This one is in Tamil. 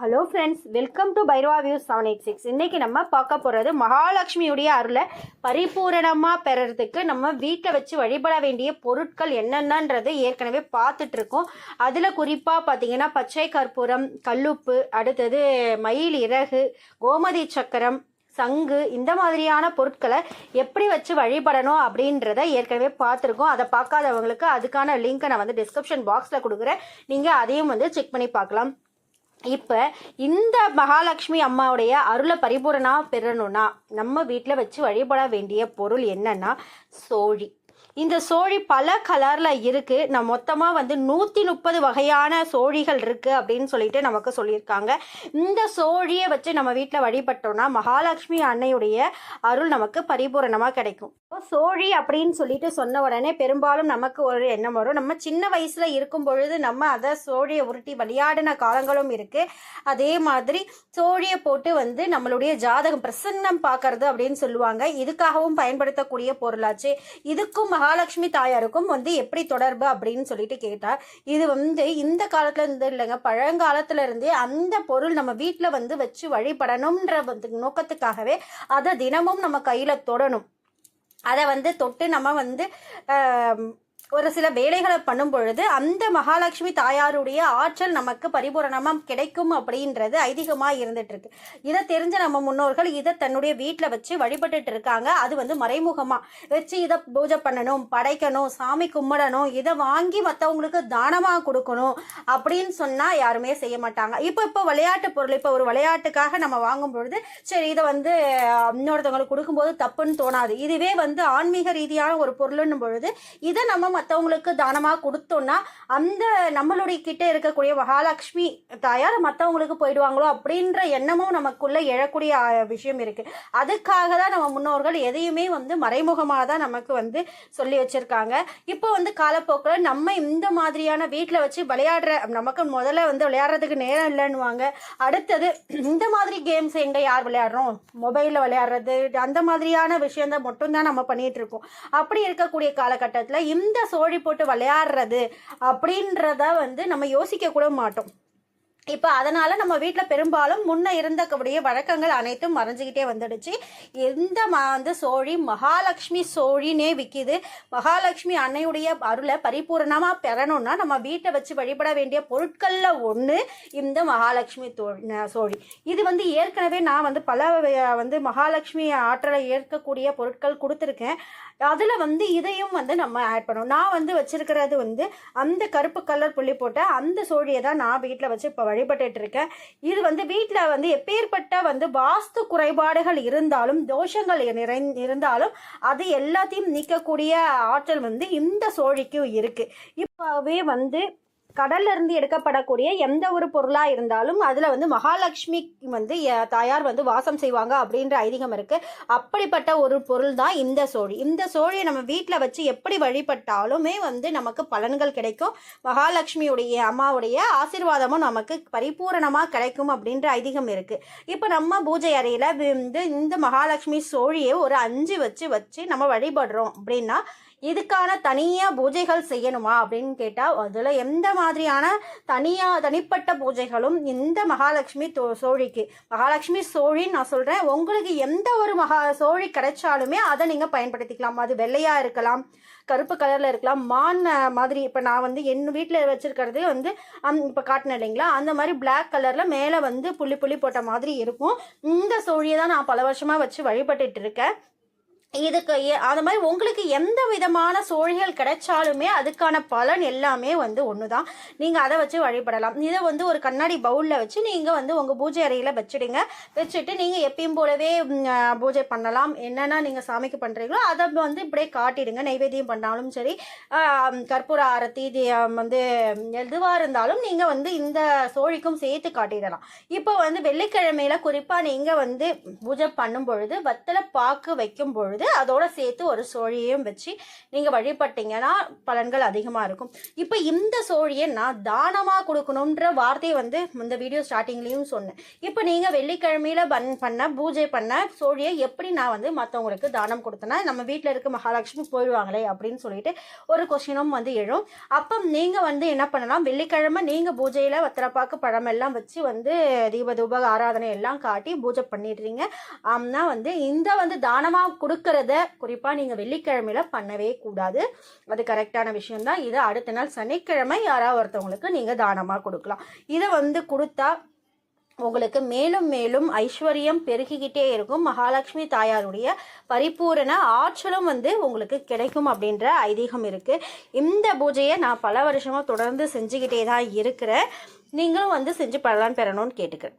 Hello friends welcome to Bhairava view seven eight six இன்றைக்கி நம்ம பார்க்க போகிறது மகாலட்சுமியுடைய அருளை பரிபூரணமாக பெறறதுக்கு நம்ம வீட்டில் வச்சு வழிபட வேண்டிய பொருட்கள் என்னென்னன்றது ஏற்கனவே பார்த்துட்டு இருக்கோம். அதில் குறிப்பாக பார்த்தீங்கன்னா பச்சை கற்பூரம் கல்லுப்பு அடுத்தது மயில் இறகு கோமதி சக்கரம் சங்கு இந்த மாதிரியான பொருட்களை எப்படி வச்சு வழிபடணும் அப்படின்றத ஏற்கனவே பார்த்துருக்கோம். அதை பார்க்காதவங்களுக்கு அதுக்கான லிங்க்கை நான் வந்து டிஸ்கிரிப்ஷன் பாக்ஸில் கொடுக்குறேன். நீங்கள் அதையும் வந்து செக் பண்ணி பார்க்கலாம். இப்போ இந்த மகாலட்சுமி அம்மாவுடைய அருளை பரிபூரணமாக பெறணும்னா நம்ம வீட்டில் வச்சு வழிபட வேண்டிய பொருள் என்னன்னா சோழி. இந்த சோழி பல கலரில் இருக்குது நான் மொத்தமாக வந்து நூற்றி முப்பது வகையான சோழிகள் இருக்குது அப்படின்னு சொல்லிட்டு நமக்கு சொல்லியிருக்காங்க. இந்த சோழியை வச்சு நம்ம வீட்டில் வழிபட்டோம்னா மகாலட்சுமி அன்னையுடைய அருள் நமக்கு பரிபூரணமாக கிடைக்கும். இப்போ சோழி அப்படின்னு சொல்லிட்டு சொன்ன உடனே பெரும்பாலும் நமக்கு ஒரு எண்ணம் வரும். நம்ம சின்ன வயசில் இருக்கும் பொழுது நம்ம அதை சோழியை உருட்டி விளையாடின காலங்களும் இருக்குது அதே மாதிரி சோழியை போட்டு வந்து நம்மளுடைய ஜாதகம் பிரசன்னம் பார்க்கறது அப்படின்னு சொல்லுவாங்க. இதுக்காகவும் பயன்படுத்தக்கூடிய பொருளாச்சு. இதுக்கும் மகாலட்சுமி தாயாருக்கும் வந்து எப்படி தொடர்பு அப்படின்னு சொல்லிட்டு கேட்டார் இது வந்து இந்த காலத்துல இருந்து இல்லைங்க பழங்காலத்துல இருந்தே அந்த பொருள் நம்ம வீட்டில் வந்து வச்சு வழிபடணுன்ற வந்து நோக்கத்துக்காகவே அதை தினமும் நம்ம கையில தொடணும். அதை வந்து தொட்டு நம்ம வந்து ஒரு சில வேலைகளை பண்ணும் பொழுது அந்த மகாலட்சுமி தாயாருடைய ஆற்றல் நமக்கு பரிபூரணமாக கிடைக்கும் அப்படின்றது ஐதீகமாக இருந்துட்டு இருக்கு இதை தெரிஞ்ச நம்ம முன்னோர்கள் இதை தன்னுடைய வீட்டில் வச்சு வழிபட்டுட்டு இருக்காங்க. அது வந்து மறைமுகமாக வச்சு இதை பூஜை பண்ணணும் படைக்கணும் சாமி கும்பிடணும் இதை வாங்கி மற்றவங்களுக்கு தானமாக கொடுக்கணும் அப்படின்னு சொன்னால் யாருமே செய்ய மாட்டாங்க. இப்போ இப்போ விளையாட்டு பொருள் இப்போ ஒரு விளையாட்டுக்காக நம்ம வாங்கும் பொழுது சரி இதை வந்து இன்னொருத்தவங்களுக்கு கொடுக்கும்போது தப்புன்னு தோணாது. இதுவே வந்து ஆன்மீக ரீதியான ஒரு பொருள்னும் பொழுது இதை நம்ம மற்றவங்களுக்கு தானமாக கொடுத்தோம்னா அந்த நம்மளுடைய கிட்டே இருக்கக்கூடிய மகாலட்சுமி தாயார் மற்றவங்களுக்கு போயிடுவாங்களோ அப்படின்ற எண்ணமும் நமக்குள்ளே எழக்கூடிய விஷயம் இருக்குது அதுக்காக தான் நம்ம முன்னோர்கள் எதையுமே வந்து மறைமுகமாக தான் நமக்கு வந்து சொல்லி வச்சுருக்காங்க. இப்போ வந்து காலப்போக்கில் நம்ம இந்த மாதிரியான வீட்டில் வச்சு விளையாடுற நமக்கு முதல்ல வந்து விளையாடுறதுக்கு நேரம் இல்லைன்னுவாங்க. அடுத்தது இந்த மாதிரி கேம்ஸ் எங்கே யார் விளையாடுறோம்? மொபைலில் விளையாடுறது அந்த மாதிரியான விஷயந்தான் மட்டும்தான் நம்ம பண்ணிகிட்டு இருக்கோம். அப்படி இருக்கக்கூடிய காலகட்டத்தில் இந்த சோழி போட்டு விளையாடுறது அப்படின்றத வந்து நம்ம யோசிக்க கூட மாட்டோம். இப்போ அதனால நம்ம வீட்டில் பெரும்பாலும் முன்ன இருந்தக்கூடிய வழக்கங்கள் அனைத்தும் மறைஞ்சிக்கிட்டே வந்துடுச்சு. எந்த வந்து சோழி மகாலட்சுமி சோழினே விற்கிது மகாலட்சுமி அன்னையுடைய அருளை பரிபூரணமாக பெறணும்னா நம்ம வீட்டை வச்சு வழிபட வேண்டிய பொருட்களில் ஒன்று இந்த மகாலட்சுமி தோ சோழி. இது வந்து ஏற்கனவே நான் வந்து பல வந்து மகாலட்சுமி ஆற்றலை ஏற்கக்கூடிய பொருட்கள் கொடுத்துருக்கேன். அதில் வந்து இதையும் வந்து நம்ம ஆட் பண்ணணும். நான் வந்து வச்சிருக்கிறது வந்து அந்த கருப்பு கலர் புள்ளி போட்ட அந்த சோழியை தான் நான் வீட்டில் வச்சு இப்போ வழிபட்டுட்டு இருக்கேன் இது வந்து வீட்டில் வந்து எப்பேற்பட்ட வந்து வாஸ்து குறைபாடுகள் இருந்தாலும் தோஷங்கள் நிறை இருந்தாலும் அது எல்லாத்தையும் நீக்கக்கூடிய ஆற்றல் வந்து இந்த சோழிக்கும் இருக்குது இப்போவே வந்து கடல்ல இருந்து எடுக்கப்படக்கூடிய எந்த ஒரு பொருளா இருந்தாலும் அதுல வந்து மகாலட்சுமி வந்து எ- தாயார் வந்து வாசம் செய்வாங்க அப்படின்ற ஐதீகம் இருக்கு. அப்படிப்பட்ட ஒரு பொருள் தான் இந்த சோழி. இந்த சோழியை நம்ம வீட்டில் வச்சு எப்படி வழிபட்டாலுமே வந்து நமக்கு பலன்கள் கிடைக்கும். மகாலட்சுமியுடைய அம்மாவுடைய ஆசீர்வாதமும் நமக்கு பரிபூரணமாக கிடைக்கும் அப்படின்ற ஐதீகம் இருக்கு. இப்போ நம்ம பூஜை அறையில் வந்து இந்த மகாலட்சுமி சோழியை ஒரு அஞ்சு வச்சு வச்சு நம்ம வழிபடுறோம் அப்படின்னா இதுக்கான தனியாக பூஜைகள் செய்யணுமா அப்படின்னு கேட்டால் அதில் எந்த மாதிரியான தனியாக தனிப்பட்ட பூஜைகளும் இந்த மகாலட்சுமி தோ சோழிக்கு. மகாலட்சுமி சோழின்னு நான் சொல்கிறேன் உங்களுக்கு எந்த ஒரு மகா சோழி கிடைச்சாலுமே அதை நீங்கள் பயன்படுத்திக்கலாம். அது வெள்ளையாக இருக்கலாம் கருப்பு கலரில் இருக்கலாம் மான் மாதிரி. இப்போ நான் வந்து என் வீட்டில் வச்சுருக்கிறது வந்து அந் இப்போ காட்டினேன் இல்லைங்களா? அந்த மாதிரி பிளாக் கலரில் மேலே வந்து புள்ளி புள்ளி போட்ட மாதிரி இருக்கும். இந்த சோழியை தான் நான் பல வருஷமாக வச்சு வழிபட்டுட்டு இருக்கேன். இதுக்கு அது மாதிரி உங்களுக்கு எந்த விதமான சோழிகள் கிடைச்சாலுமே அதுக்கான பலன் எல்லாமே வந்து ஒன்று தான் நீங்கள் அதை வச்சு வழிபடலாம். இதை வந்து ஒரு கண்ணாடி பவுலில் வச்சு நீங்கள் வந்து உங்கள் பூஜை அறையில் வச்சுடுங்க. வச்சுட்டு நீங்கள் எப்பயும் போலவே பூஜை பண்ணலாம். என்னென்ன நீங்கள் சாமிக்கு பண்ணுறீங்களோ அதை வந்து இப்படியே காட்டிடுங்க. நைவேத்தியம் பண்ணாலும் சரி கற்பூர ஆரத்தி வந்து எதுவாக இருந்தாலும் நீங்கள் வந்து இந்த சோழிக்கும் சேர்த்து காட்டிடலாம். இப்போ வந்து வெள்ளிக்கிழமையில குறிப்பாக நீங்கள் வந்து பூஜை பண்ணும் பொழுது வத்தலை பாக்கு வைக்கும் பொழுது பொழுது அதோட சேர்த்து ஒரு சோழியையும் வச்சு நீங்கள் வழிபட்டீங்கன்னா பலன்கள் அதிகமாக இருக்கும். இப்போ இந்த சோழியை நான் தானமாக கொடுக்கணுன்ற வார்த்தையை வந்து இந்த வீடியோ ஸ்டார்டிங்லேயும் சொன்னேன். இப்போ நீங்கள் வெள்ளிக்கிழமையில் பண் பண்ண பூஜை பண்ண சோழியை எப்படி நான் வந்து மற்றவங்களுக்கு தானம் கொடுத்தேன்னா நம்ம வீட்டில் இருக்க மகாலட்சுமி போயிடுவாங்களே அப்படின்னு சொல்லிட்டு ஒரு கொஸ்டினும் வந்து எழும். அப்போ நீங்கள் வந்து என்ன பண்ணலாம்? வெள்ளிக்கிழமை நீங்கள் பூஜையில் வத்திரப்பாக்கு பழம் எல்லாம் வச்சு வந்து தீப தூப ஆராதனை எல்லாம் காட்டி பூஜை பண்ணிடுறீங்க. ஆம்னா வந்து இந்த வந்து தானமாக கொடுக்கறத குறிப்பாக நீங்கள் வெள்ளிக்கிழமையில பண்ணவே கூடாது. அது கரெக்டான விஷயம்தான். இதை அடுத்த நாள் சனிக்கிழமை யாராவது ஒருத்தவங்களுக்கு நீங்கள் தானமாக கொடுக்கலாம். இதை வந்து கொடுத்தா உங்களுக்கு மேலும் மேலும் ஐஸ்வர்யம் பெருகிக்கிட்டே இருக்கும். மகாலட்சுமி தாயாருடைய பரிபூரண ஆற்றலும் வந்து உங்களுக்கு கிடைக்கும் அப்படின்ற ஐதீகம் இருக்குது இந்த பூஜையை நான் பல வருஷமாக தொடர்ந்து செஞ்சுக்கிட்டே தான் இருக்கிறேன். நீங்களும் வந்து செஞ்சு பலன் பெறணும்னு கேட்டுக்கிறேன்.